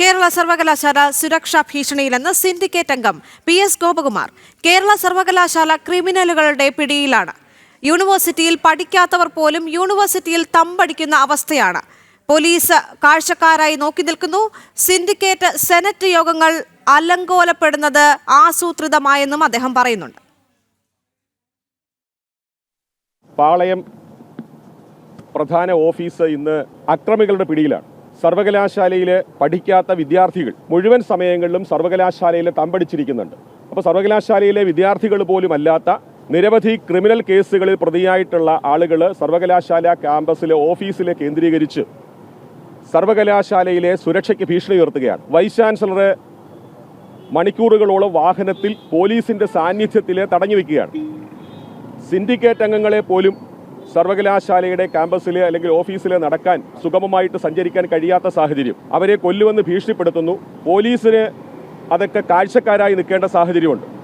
കേരള സർവകലാശാല സുരക്ഷാ ഭീഷണിയിലെന്ന് സിൻഡിക്കേറ്റ് അംഗം പി എസ് ഗോപകുമാർ. കേരള സർവകലാശാല ക്രിമിനലുകളുടെ പിടിയിലാണ്. യൂണിവേഴ്സിറ്റിയിൽ പഠിക്കാത്തവർ പോലും യൂണിവേഴ്സിറ്റിയിൽ തമ്പടിക്കുന്ന അവസ്ഥയാണ്. പോലീസ് കാഴ്ചക്കാരായി നോക്കി നിൽക്കുന്നു. സിൻഡിക്കേറ്റ് സെനറ്റ് യോഗങ്ങൾ അലങ്കോലപ്പെടുന്നത് ആസൂത്രിതമായെന്നും അദ്ദേഹം പറയുന്നുണ്ട്. പാളയം പ്രധാന ഓഫീസ് ഇന്ന് അക്രമികളുടെ പിടിയിലാണ്. സർവകലാശാലയിൽ പഠിക്കാത്ത വിദ്യാർത്ഥികൾ മുഴുവൻ സമയങ്ങളിലും സർവകലാശാലയിൽ തമ്പടിച്ചിരിക്കുന്നുണ്ട്. അപ്പോൾ സർവകലാശാലയിലെ വിദ്യാർത്ഥികൾ പോലും അല്ലാത്ത നിരവധി ക്രിമിനൽ കേസുകളിൽ പ്രതിയായിട്ടുള്ള ആളുകൾ സർവകലാശാല ക്യാമ്പസിലെ ഓഫീസിലെ കേന്ദ്രീകരിച്ച് സർവകലാശാലയിലെ സുരക്ഷയ്ക്ക് ഭീഷണി ഉയർത്തുകയാണ്. വൈസ് ചാൻസലർ മണിക്കൂറുകളോളം വാഹനത്തിൽ പോലീസിന്റെ സാന്നിധ്യത്തിൽ തടഞ്ഞു വെക്കുകയാണ് സിൻഡിക്കേറ്റ് അംഗങ്ങളെ പോലും സർവകലാശാലയുടെ ക്യാമ്പസിലെ അല്ലെങ്കിൽ ഓഫീസിലെ നടക്കാൻ സുഗമമായിട്ട് സഞ്ചരിക്കാൻ കഴിയാത്ത സാഹചര്യം. അവരെ കൊല്ലുവെന്ന് ഭീഷണിപ്പെടുത്തുന്നു. പോലീസിന് അതൊക്കെ കാഴ്ചക്കാരായി നിൽക്കേണ്ട സാഹചര്യമുണ്ട്.